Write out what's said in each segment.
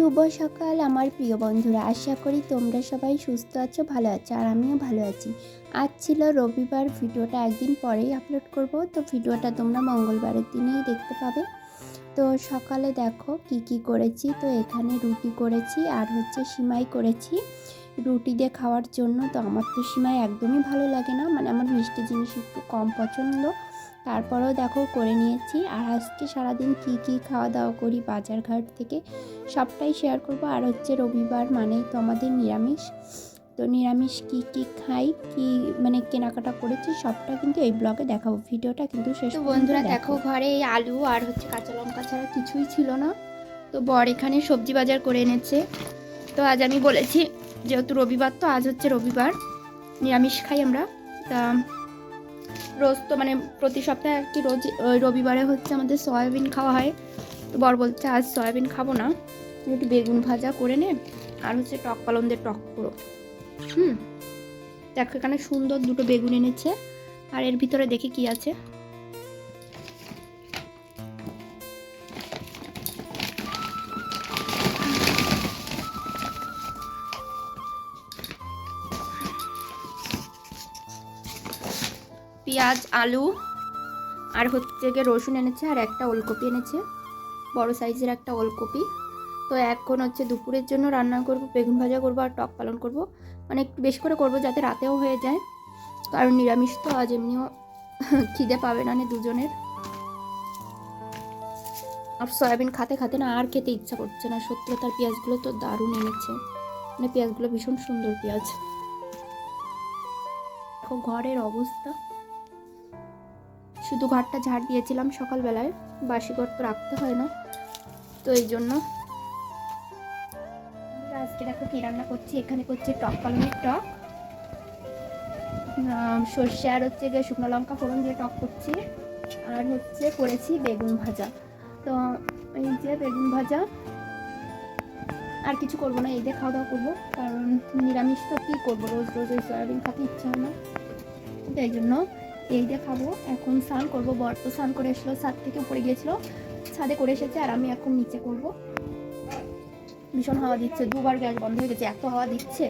শুভ সকাল, আমার প্রিয় বন্ধুরা। আশা করি তোমরা সবাই সুস্থ আছো, ভালো আছো, আর আমিও ভালো আছি। আজ ছিল রবিবার, ভিডিওটা একদিন পরেই আপলোড করব। তো ভিডিওটা তোমরা মঙ্গলবারের দিনেই দেখতে পাবে। তো সকালে দেখো কি কি করেছি। তো এখানে রুটি করেছি, আর হচ্ছে সিমাই করেছি। রুটি দিয়ে খাওয়ার জন্য তো আমার তো সিমাই একদমই ভালো লাগে না। মানে আমার মিষ্টি জিনিস একটু কম পছন্দ। তারপরেও দেখো করে নিয়েছি। আর আজকে সারাদিন কি কি খাওয়া দাওয়া করি বাজার ঘাট থেকে সবটাই শেয়ার করব। আর হচ্ছে রবিবার মানেই তো আমাদের নিরামিষ। তো নিরামিষ কি কি খাই কি মানে কেনাকাটা করেছি সবটা কিন্তু এই ব্লগে দেখাবো। ভিডিওটা কিন্তু শেষ বন্ধুরা দেখো ঘরে এই আলু আর হচ্ছে কাঁচা লঙ্কা ছাড়া কিছুই ছিল না। তো বর এখানে সবজি বাজার করে এনেছে। তো আজ আমি বলেছি যেহেতু রবিবার তো আজ হচ্ছে রবিবার। নিরামিষ খাই আমরা। তা রোজ তো মানে প্রতি সপ্তাহে আর কি রোজ, ওই রবিবারে হচ্ছে আমাদের সয়াবিন খাওয়া হয়। তো বর বলছে, আজ সয়াবিন খাব না। একটু বেগুন ভাজা করে নে, আর হচ্ছে টক পালনদের টক পুরো। হুম। দেখো, এখানে সুন্দর দুটো বেগুন এনেছে, আর এর ভিতরে দেখি কি আছে। পেঁয়াজ, আলু, আর হচ্ছে গিয়ে রসুন এনেছে আর একটা ওলকপি এনেছে। বড় সাইজের একটা ওলকপি। তো এখন হচ্ছে দুপুরের জন্য রান্না করব, বেগুন ভাজা করব আর টক পালন করব। মানে একটু বেশি করে করব যাতে রাতেও হয়ে যায়। কারণ নিরামিষ তো আজ এমনিও খিদে পাবে না দুজনের। আর সয়াবিন খাতে খাতে না আর খেতে ইচ্ছা করছে না। সত্যি তার পেঁয়াজগুলো তো দারুণ এনেছে। মানে পেঁয়াজগুলো ভীষণ সুন্দর পেঁয়াজ। ঘরের অবস্থা। শুধু ঘরটা ঝাড় দিয়েছিলাম সকালবেলায়, বাসি ঘর তো রাখতে হয় না। তো এই জন্য আজকে দেখো কি রান্না করছি, এখানে করছি টক পালনের টক। সর্ষে আর হচ্ছে গিয়ে শুকনো লঙ্কা ফোড়ন দিয়ে টক করছি, আর হচ্ছে করেছি বেগুন ভাজা। তো এই যে বেগুন ভাজা, আর কিছু করব না, এই দিয়ে খাওয়া দাওয়া করব, কারণ নিরামিষ তো কী করব, রোজ রোজ ওই সয়াবিন খেতে ইচ্ছা হয় না। তো এই জন্য এই দিয়ে খাব এখন স্নান করব। বর তো স্নান করে এসলো ছাদ থেকে উপরে গিয়েছিল। ছাদে করে এসেছে আর আমি এখন নিচে করব। ভীষণ হাওয়া দিচ্ছে। দুবার গ্যাস বন্ধ হয়ে গেছে, এত হাওয়া দিচ্ছে।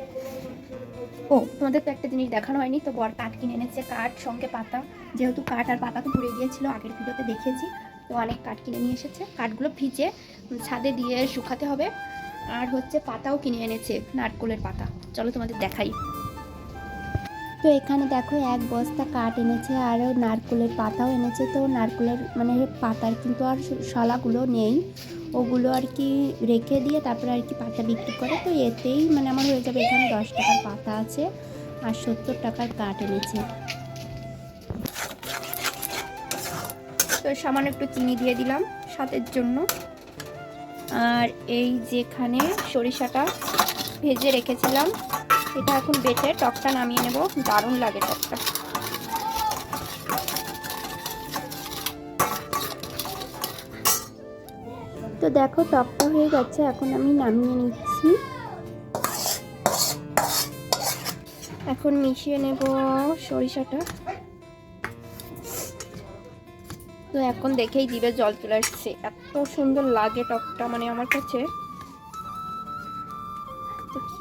ও তোমাদের তো একটা জিনিস দেখানো হয়নি? তো বর কাঠ কিনে এনেছে, কাঠ, সঙ্গে পাতা। যেহেতু কাঠ আর পাতা তো পুড়ে গিয়েছিল, আগের ভিডিওতে দেখিয়েছি তো অনেক কাঠ কিনে নিয়ে এসেছে। কাঠগুলো ভিজে ছাদে দিয়ে শুকাতে হবে। আর হচ্ছে পাতাও কিনে এনেছে, নারকোলের পাতা। চলো তোমাদের দেখাই। তো এখানে দেখো এক বস্তা কাঠ এনেছে আর নারকেলের পাতাও এনেছে। তো নারকেলের মানে পাতার কিন্তু আর শলাগুলো নেই। ওগুলো আর কি রেখে দিয়ে তারপরে আর কি পাতা বিক্রি করে। তো এতেই মানে আমার হয়ে যাবে এখানে দশ টাকার পাতা আছে আর সত্তর টাকার কাঠ এনেছে। তো সামান্য একটু চিনি দিয়ে দিলাম স্বাদের জন্য। আর এই যেখানে সরিষাটা ভেজে রেখেছিলাম এটা এখন বেটে টকটা নামিয়ে নেব। দারুণ লাগে টকটা। তো দেখো, টকটা হয়ে গেছে, এখন আমি নামিয়ে নিচ্ছি। এখন মিশিয়ে নেব সরিষাটা। তো এখন দেখেই জিভে জল চলে আসছে। এত সুন্দর লাগে টকটা মানে আমার কাছে।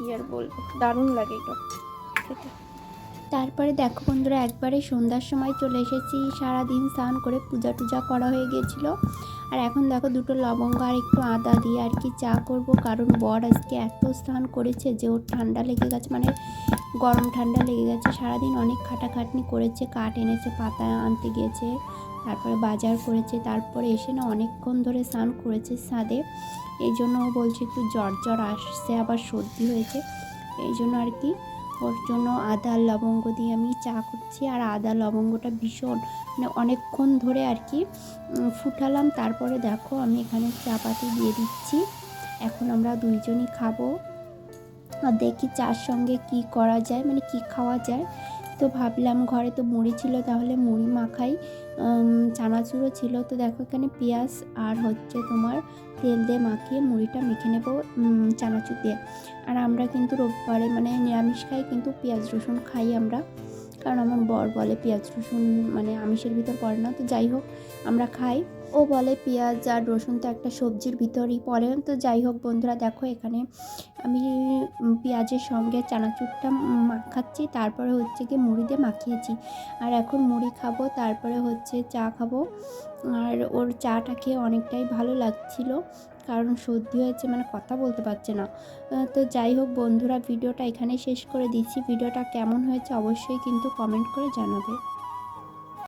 কি আর বলব? দারুণ লাগে খেতে। তারপরে দেখো বন্ধুরা, একবারে সন্ধ্যার সময় চলে এসেছি। সারাদিন স্নান করে পূজা টুজা করা হয়ে গিয়েছিল। আর এখন দেখো দুটো লবঙ্গ আর একটু আদা দিয়ে আর কি চা করব। কারণ বর আজকে এত স্নান করেছে যে ওর ঠান্ডা লেগে গেছে মানে গরম ঠান্ডা লেগে গেছে। সারাদিন অনেক খাটাখাটনি করেছে, কাঠ এনেছে, পাতা আনতে গিয়েছে। তারপরে বাজার করেছে, তারপরে এসে না অনেকক্ষণ ধরে স্নান করেছে ছাদে। এই জন্য ও বলছে একটু জ্বর জ্বর আসছে, আবার সর্দি হয়েছে। এই জন্য আর কি, ওর জন্য আদা লবঙ্গ দিয়ে আমি চা করছি। আর আদা লবঙ্গটা ভীষণ মানে অনেকক্ষণ ধরে আর কি ফুটালাম। তারপরে দেখো আমি এখানে চা পাতি দিয়ে দিচ্ছি। এখন আমরা দুইজনই খাব। আর দেখি চার সঙ্গে কি করা যায় মানে কি খাওয়া যায়। তো ভাবলাম ঘরে তো মুড়ি ছিল, তাহলে মুড়ি মাখাই চানাচুরও ছিল। তো দেখো এখানে পেঁয়াজ আর হচ্ছে তোমার তেল দিয়ে মাখিয়ে মুড়িটা মেখে নেব চানাচুর দিয়ে। আর আমরা কিন্তু রোববারে মানে নিরামিষ খাই, কিন্তু পেঁয়াজ রসুন খাই আমরা, কারণ আমার বর বলে পেঁয়াজ রসুন মানে আমিষের ভিতর পড়ে না। তো যাই হোক, আমরা খাই। ও বলে পেঁয়াজ আর রসুন তো একটা সবজির ভিতরেই পড়ে। তো যাই হোক বন্ধুরা, দেখো এখানে আমি পেঁয়াজের সঙ্গে চানাচুরটা মাখাচ্ছি, তারপরে হচ্ছে গিয়ে মুড়ি দিয়ে মাখিয়েছি। আর এখন মুড়ি খাব, তারপরে হচ্ছে চা খাব। আর ওর চাটা খেয়ে অনেকটাই ভালো লাগছিল, কারণ সর্দি হয়েছে মানে কথা বলতে পারছে না। তো যাই হোক বন্ধুরা, ভিডিওটা এখানে শেষ করে দিচ্ছি। ভিডিওটা কেমন হয়েছে অবশ্যই কিন্তু কমেন্ট করে জানাবে।